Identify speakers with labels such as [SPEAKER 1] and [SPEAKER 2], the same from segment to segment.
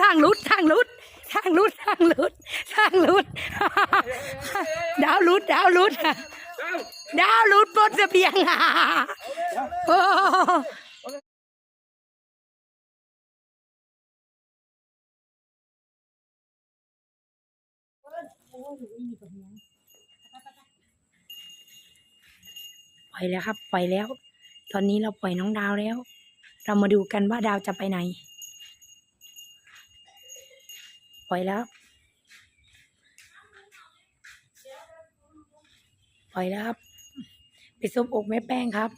[SPEAKER 1] ยสร้างรุดสร้างรุดสร้างรุดสร้างรุดสร้างรุด ดาวรุดดาวรุดดาวรุดบนเสบียงโอ้ปล่อยแล้วครับ ปล่อยแล้ว ตอนนี้เราปล่อยน้องดาวแล้ว เรามาดูกันว่าดาวจะไปไหน ปล่อยแล้ว ปล่อยแล้วครับไปซบอกแม่แป้งครับ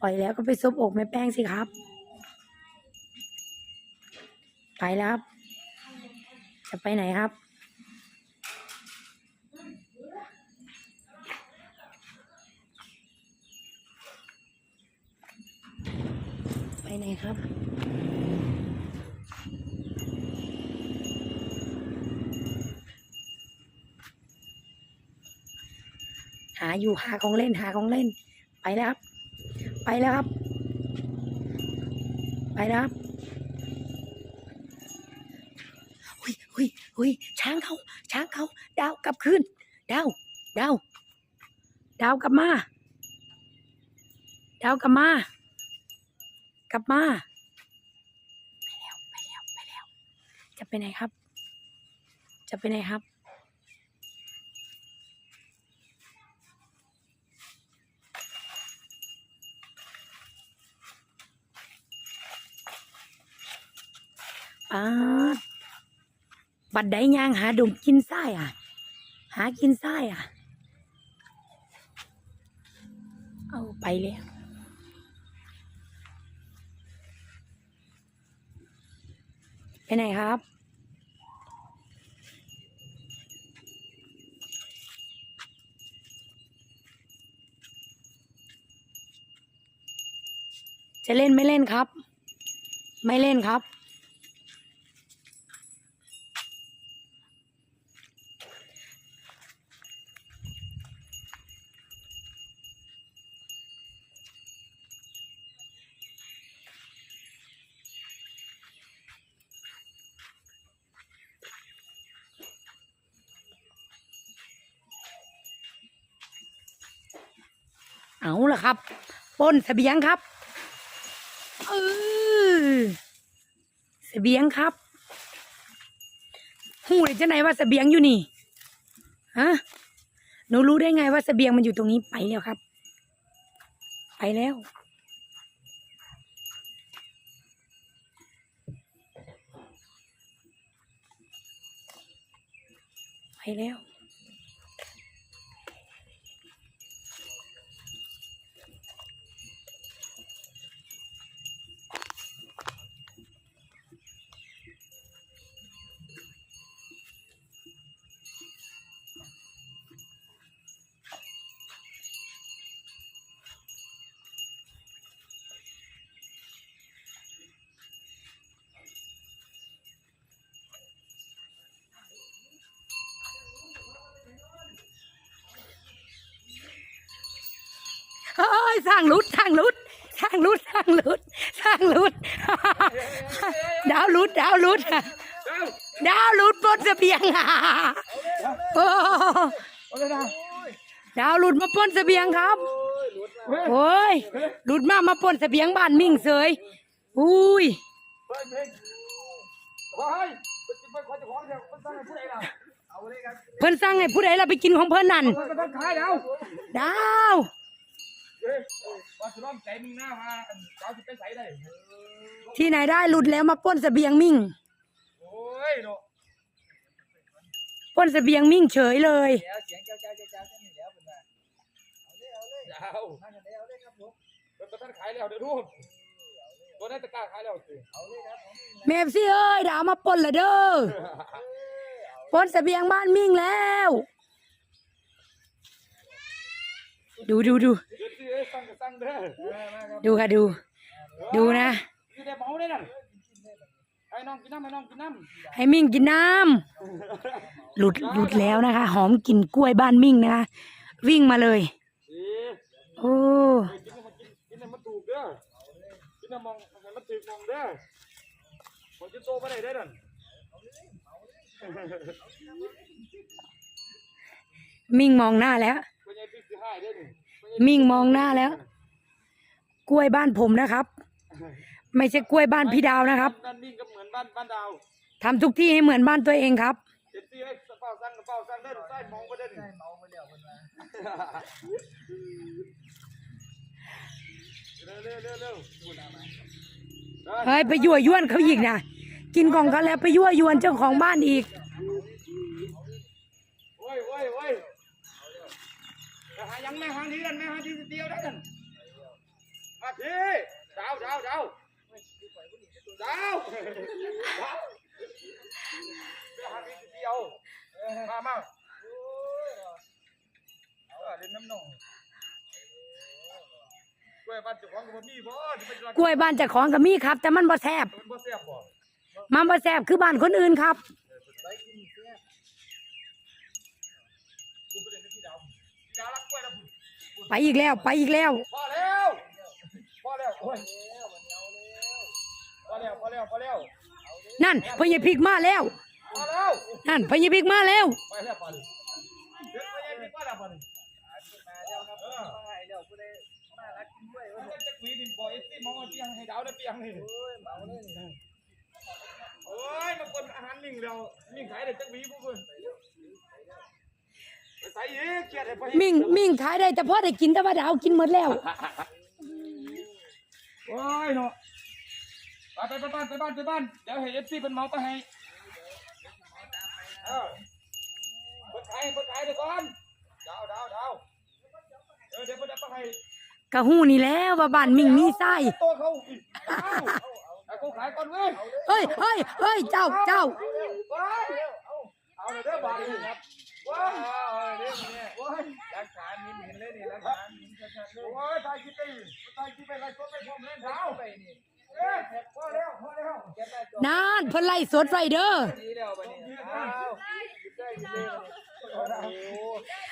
[SPEAKER 1] ปล่อยแล้วก็ไปซบอกแม่แป้งสิครับ ไปแล้วครับ จะไปไหนครับ ไปไหนครับ อยู่หาของเล่นหาของเล่น ไปแล้วครับ ไปแล้วครับ ไปแล้วครับหุยหุยหุยช้างเขาช้างเขาดาวกลับคืนดาวดาวดาวกลับมาดาวกลับมากลับมาไปแล้วไปแล้วไปแล้ว จะไปไหนครับ จะไปไหนครับ ปาบัดไดย่างหาดมกินไส้อะ หากินไส้อะ เอาไปแล้วไปไหนครับจะเล่นไม่เล่นครับ ไม่เล่นครับ เอาละครับป้นเสบียงครับเออเสบียงครับหูเลยจะไหนว่าเสบียงอยู่นี่ฮะหนูรู้ได้ไงว่าเสบียงมันอยู่ตรงนี้ไปแล้วครับ ไปแล้วไปแล้ว ยสร้างรุดสร้างรุดสร้างรุดสร้างรุดสร้างรุดดาวรุดดาวรุดดาวรุดบนเสบียงโอ้ดาวรุดมาป้นเสบียงครับ โอ้ยรุดมามาป้นเสบียงบ้านมิ่งเสยอุ้ย
[SPEAKER 2] เฮ้ยเพ่อนตั้าเลยครับ
[SPEAKER 1] เพิ่นสั่งให้ผู้ใดเราไปกินของเพิ่นนั่น
[SPEAKER 2] มันก็ต้อายแล้ว
[SPEAKER 1] ดาว
[SPEAKER 2] ว่าจะร้องใจมึงหน้ามาเจ้าจะไปใส่ได้
[SPEAKER 1] ที่ไหนได้หลุดแล้วมาปล้นเสบียงมิ่ง
[SPEAKER 2] โอ้ยเนาะ
[SPEAKER 1] ปล้นเสบียงมิ่งเฉยเลย
[SPEAKER 2] เดี๋ยวเสียงเจ้าเจ้าเจ้าเจ้านี่แล้วเป็นไงเอาเลยเอาเลยเอานั่นเอาเลยครับผมเป็นประธานขายแล้วเดี๋ยวดูตัวนั้นตะกร้าขายแล้วสิเอาเลยครับ
[SPEAKER 1] แม่ซี่เอ้ยดาวมาปล้นละเด้อปล้นเสบียงบ้านมิ่งแล้ว ดูดูดู
[SPEAKER 2] ดูค่ะ
[SPEAKER 1] ดู ดูนะให้มิ่งกินน้ำหลุดหลุดแล้วนะคะ หอมกลิ่นกล้วยบ้านมิ่งนะคะ วิ่งมาเลย โอ้
[SPEAKER 2] มิ่งมอง
[SPEAKER 1] หน้าแล้ว มิ่งมองหน้าแล้ว กล้วยบ้านผมนะครับ ไม่ใช่กล้วยบ้านพี่ดาวนะครับ
[SPEAKER 2] บ้านนิ่งก็เหมือนบ้านบ้านดาว
[SPEAKER 1] ทำทุกที่ให้เหมือนบ้านตัวเองครับ
[SPEAKER 2] เจ็บซี่ให้เฝ้าสั่งเฝ้าสั่งเด้อใต้มองไปเด้อนี่
[SPEAKER 3] เมาไปแล้วคนมา
[SPEAKER 2] เร็วเร็วเร็วเร็ว
[SPEAKER 1] เฮ้ยไปยั่วยวนเขาอีกนะกินของเขาแล้วไปยั่วยวนเจ้าของบ้านอีก
[SPEAKER 2] โอ้ยโอ้ยโอ้ยไปหายัง แม่หางทีกันแม่หางทีเดียวได้นั่นมาทีดาวดาวดาวดาวดาวไปหาทีเดียวมามาเอาล่ะเล่นน้ำหนองกล้วยบ้านเจ้าของก็บ่มีบ่ที่เป็น
[SPEAKER 1] กล้วยบ้านเจ้าของกับมีครับ แต่มันบ่แซบ
[SPEAKER 2] มันบ่แซ่บบ่
[SPEAKER 1] มันบ่แซบคือบ้านคนอื่นครับ
[SPEAKER 3] ไปกินเสีย
[SPEAKER 2] ดู ไปเลยนะพี่ดาวพี่ดาวรักกล้วยนะคุณ
[SPEAKER 1] ไปอีกแล้วไปอีกแล้ว
[SPEAKER 2] พอแล้วพอแล้วโอ้ยพอแล้วพอแล้วพอแล้ว
[SPEAKER 1] นั่นพญพริกมาแล้ว
[SPEAKER 2] พอแล้ว
[SPEAKER 1] นั่นพญพริกมาแล้ว
[SPEAKER 2] ไปแล้วพอแล้วเดี๋ยวไปยังมีมาแล้วพอแล้ว
[SPEAKER 3] มาแล้วครับมาให้แล้วผู้ใดมารักกินด้วย
[SPEAKER 2] มันจะคุยดินบ่อยสิมองเอาเตียงให้ดาวได้เตียงนี่
[SPEAKER 3] โอ้ยเมาเลยนี่
[SPEAKER 2] โอ้ยมันคนอาหารมิ่งแล้วมิ่งขายได้จักหวีผู้เพิ่นไป ใส่อีกเกียดให้ไป
[SPEAKER 1] มิ่งมิ่งขายได้แต่พ่อได้กินแต่ว่าดาวกินหมดแล้ว
[SPEAKER 2] โอ้ยเนาะไปไปไปบ้านไปบ้านไปบ้าน เดี๋ยวให้เอฟซีเป็นเมาไปให้ เออเปิดขายเปิดขายเดี๋ยวก่อนดาวดาวดาวเออเดี๋ยวเพิ่นเอาไปให้
[SPEAKER 1] กะหูนี่แล้วว่าบ้านมิ่งมีไส้
[SPEAKER 2] โตเขาอีกเอาเอากูขายก่อนเว้ย
[SPEAKER 1] เฮ้ยเฮ้ยเฮ้ยเจ้าเจ้า
[SPEAKER 2] ว้ายเอาเอาเลยเด้อบาทนี่ครับ ว้าย
[SPEAKER 3] เอาเรื่องนี้
[SPEAKER 2] ว้าย
[SPEAKER 3] รักฐานนี้เห็นเลยนี่รักฐานนี้ชัดๆเลย
[SPEAKER 2] โอ้ยตายคิดไปตายคิดไปอะไรก็ไม่พร้อมเล่นดาว
[SPEAKER 3] ไปนี่
[SPEAKER 2] เอ้ยพอแล้วพอแล้ว
[SPEAKER 3] แค่ได้จบ
[SPEAKER 1] นานเพิ่นไล่สดไฟเด้อ
[SPEAKER 3] ดีแล้วบัดนี้อ้าวได้ดีเลยโอ้โห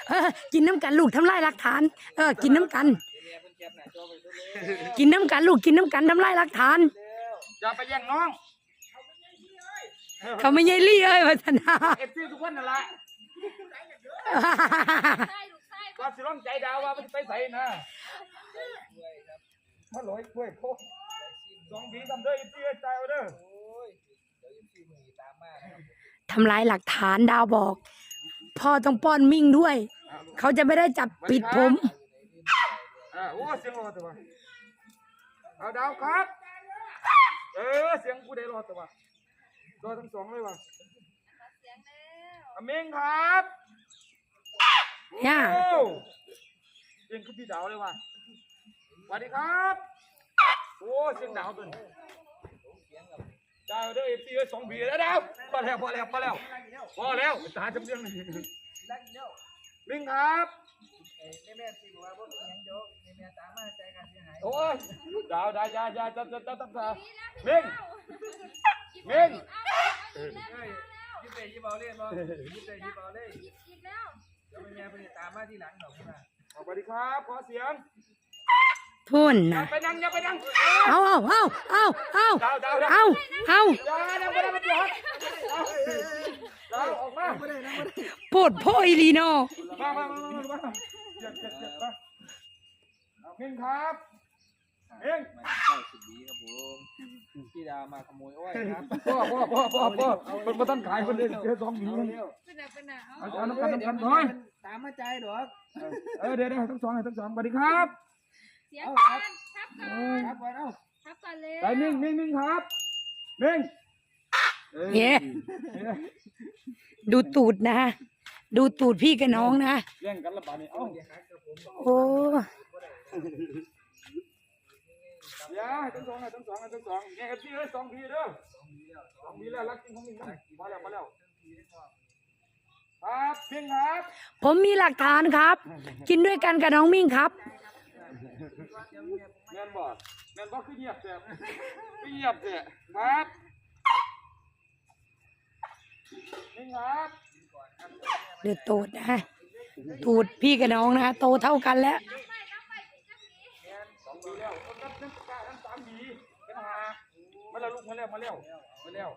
[SPEAKER 1] เออกินน้ำกันลูกทำลายหลักฐาน เออ กินน้ำกัน
[SPEAKER 3] เมียเพิ่นแคปหน้าจอไปซะเลย
[SPEAKER 1] กินน้ำกันลูกกินน้ำกันทำลายหลักฐาน
[SPEAKER 3] แล้ว
[SPEAKER 2] อย่าไปแย่งน้อง
[SPEAKER 1] เขาไม่ใช่ลี่เอ้ยวัฒนา
[SPEAKER 2] เอฟซีทุกคนนั่นแหละ ก็สิร้องใจดาวว่ามันไปใส่นะมาลอยกล้วยโพสองบีทำเด้อเอฟซีใจเอาเด้อ
[SPEAKER 3] โอ้ยเดี๋ยวยิ่งสี่หมื่นตามมานะครับ
[SPEAKER 1] ทำลายหลักฐานดาวบอก พ่อต้องป้อนมิ่งด้วย เขาจะไม่ได้จับปิดผม
[SPEAKER 2] อ่าโอ้เสียงรอตัวเอาดาวครับ เออเสียงกูได้รอตัวรอทั้งสองเลยว่ะ อเมงครับ
[SPEAKER 1] ย่า
[SPEAKER 2] โอ้เสียงคือพี่ดาวเลยว่ะสวัสดีครับ โอ้เสียงดาวตัวนี้ดาวเด้อเอฟซีสองบีแล้วดาวพอแล้วพอแล้วพอแล้วพอแล้วตาจำเรื่องนี่
[SPEAKER 3] รักเดียว
[SPEAKER 2] ลิงครับ
[SPEAKER 3] เอ้ยแม่ๆสิบอกว่าบ่เป็นหยังเดี๋ยวแม่ๆตามมาใจกันเสียหาย
[SPEAKER 2] โอ้ยดาวดาวยาวยาวจับจับจับจับจับมิงมิง
[SPEAKER 3] เอ้ย ยิ้มได้ยิ้มเอาเล่นบ่ยิ้มได้ยิ้มเอาเล่นเดี๋ยวแม่ๆเพิ่นจะตามมาทีหลังดอกพุ่นน่ะ
[SPEAKER 2] สวัสดีครับขอเสียง
[SPEAKER 1] พุ่น
[SPEAKER 2] อย่า
[SPEAKER 1] นะ
[SPEAKER 2] ไปนั่งอย่าไปนั่ง
[SPEAKER 1] เอาเอาเอาเอาเอา
[SPEAKER 2] ดาวดาวดาว
[SPEAKER 1] เอาเอา
[SPEAKER 2] อย่านั่งไม่ได้ไม่ได้ดาวออกมา
[SPEAKER 3] บ่ได้นะบ่ได้
[SPEAKER 1] โพดโพอีลีโน
[SPEAKER 2] มามามามามาเจ็บเจ็บเจ็บมามิงครับ มิง
[SPEAKER 3] มาเข้าสุดดีครับผมพี่ดาวมาขโมยอ้อยครับ
[SPEAKER 2] พ่อพ่อพ่อพ่อพ่อคนมาตั้งขายคนเดียวเดี๋ยวสองหมีเอาเอาน้ำกันน้ำกันน้อย
[SPEAKER 3] ตามมาใจดอก
[SPEAKER 2] เออเดี๋ยวเดี๋ยวทั้งสองทั้งสองสวัสดีครับ
[SPEAKER 4] เสียงก่อนทับก่อน
[SPEAKER 3] ครับก่อนเอ้า
[SPEAKER 4] ทับก่อนเลย
[SPEAKER 2] ไปมิงมิงมิงครับมิง
[SPEAKER 1] เย้ดูตูดนะ ดูตูดพี่กับน้องนะ
[SPEAKER 2] เล่นกันละบาดนี้เอ้า
[SPEAKER 1] โอ้
[SPEAKER 2] อย่าทั้งสองทั้งสองทั้งสองเนี่ยเอฟซีเอ้ยสองพีเด้อสองพีแล้วรักจริงของมิงนะมาแล้วมาแล้วครับมิงครับ
[SPEAKER 1] ผมมีหลักฐานครับ กินด้วยกันกับน้องมิ่งครับ
[SPEAKER 2] แม่นบ่แม่นบ่คือเงียบแท้คือเงียบแท้ครับมิงครับ
[SPEAKER 1] เดือดตูดนะตูดพี่กับน้องนะโตเท่ากันแล้ว
[SPEAKER 2] สองปีแล้วคนนับนับกล้าทั้งสามปี มาแล้วมาแล้วมาแล้ว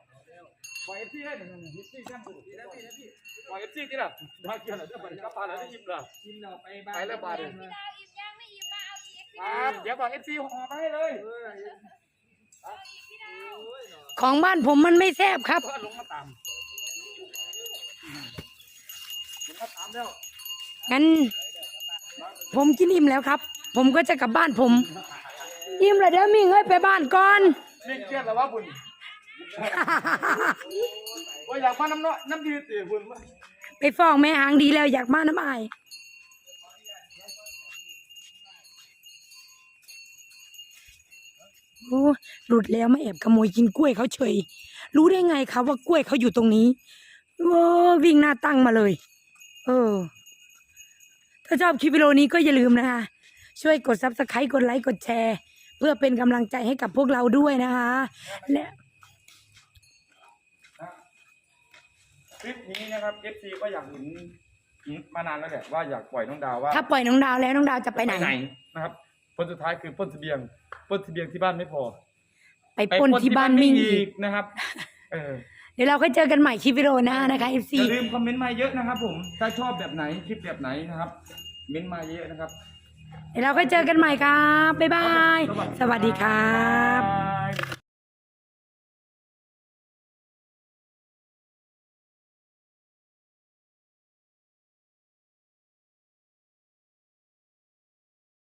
[SPEAKER 2] ปล่อยเอฟซีให้หนึ่งเอฟซีแค่ปุ๊บพี่นะพี่นะพี่ปล่อยเอฟซีที่ละมาเกี่ยวอะไรเรื่องมันกระปาแล้วได้ยิบละ
[SPEAKER 3] กินเราไปบ้าน
[SPEAKER 2] ไปแล้วบาดเลย
[SPEAKER 4] พี่ดาวอิ่มยังไม่อิ่มมาเอาอีกพี่
[SPEAKER 2] ค
[SPEAKER 4] ดา
[SPEAKER 2] รั
[SPEAKER 4] ว
[SPEAKER 2] บเดี๋ยวบอกเอฟซีห่อมาให้เลย
[SPEAKER 4] เอาอีกพี่ดาว
[SPEAKER 1] ของบ้านผมมันไม่แซ่บครับ
[SPEAKER 2] เพื่อลงมาตามลงมาตามแล้ว
[SPEAKER 1] งั้น ผมกินอิ่มแล้วครับ ผมก็จะกลับบ้านผม อิ่มแล้วเดี๋ยวมีเงยไปบ้านก่อน
[SPEAKER 2] นี่เครียดแล้วว่าบุญว่าอยากมาน้ำเนาะน้ำดีตีบุญ
[SPEAKER 1] ไปฟ้องแม่หางดีแล้วอยากมาน้ำอายโอ้หลุดแล้วมาแอบขโมยกินกล้วยเขาเฉย รู้ได้ไงครับว่ากล้วยเขาอยู่ตรงนี้โอ้วิ่งหน้าตั้งมาเลย เออ ถ้าชอบคลิปวิดีโอนี้ก็อย่าลืมนะคะ ช่วยกด subscribe กดไลค์ กดแชร์เพื่อเป็นกำลังใจให้กับพวกเราด้วยนะคะ และ
[SPEAKER 2] คลิปนี้นะครับเอฟซีก็อยากเห็นมานานแล้วแหละว่าอยากปล่อยน้องดาวว่า
[SPEAKER 1] ถ้าปล่อยน้องดาวแล้วน้องดาวจะไปไหน
[SPEAKER 2] นะครับคนสุดท้ายคือปล้นเสบียงปล้นเสบียงที่บ้านไม่พอ
[SPEAKER 1] ไปปล้นที่บ้านมิ่งอีก
[SPEAKER 2] นะครับเออ
[SPEAKER 1] เดี๋ยวเราค่อยเจอกันใหม่คลิปวิดีโอหน้านะคะ FC
[SPEAKER 2] อย่าลืมคอมเมนต์มาเยอะนะครับผมถ้าชอบแบบไหนคลิปแบบไหนนะครับเม้นต์มาเยอะนะครับ
[SPEAKER 1] เดี๋ยวเราค่อยเจอกันใหม่ครับ บ๊ายบาย สวัสดีครับ
[SPEAKER 2] ครับ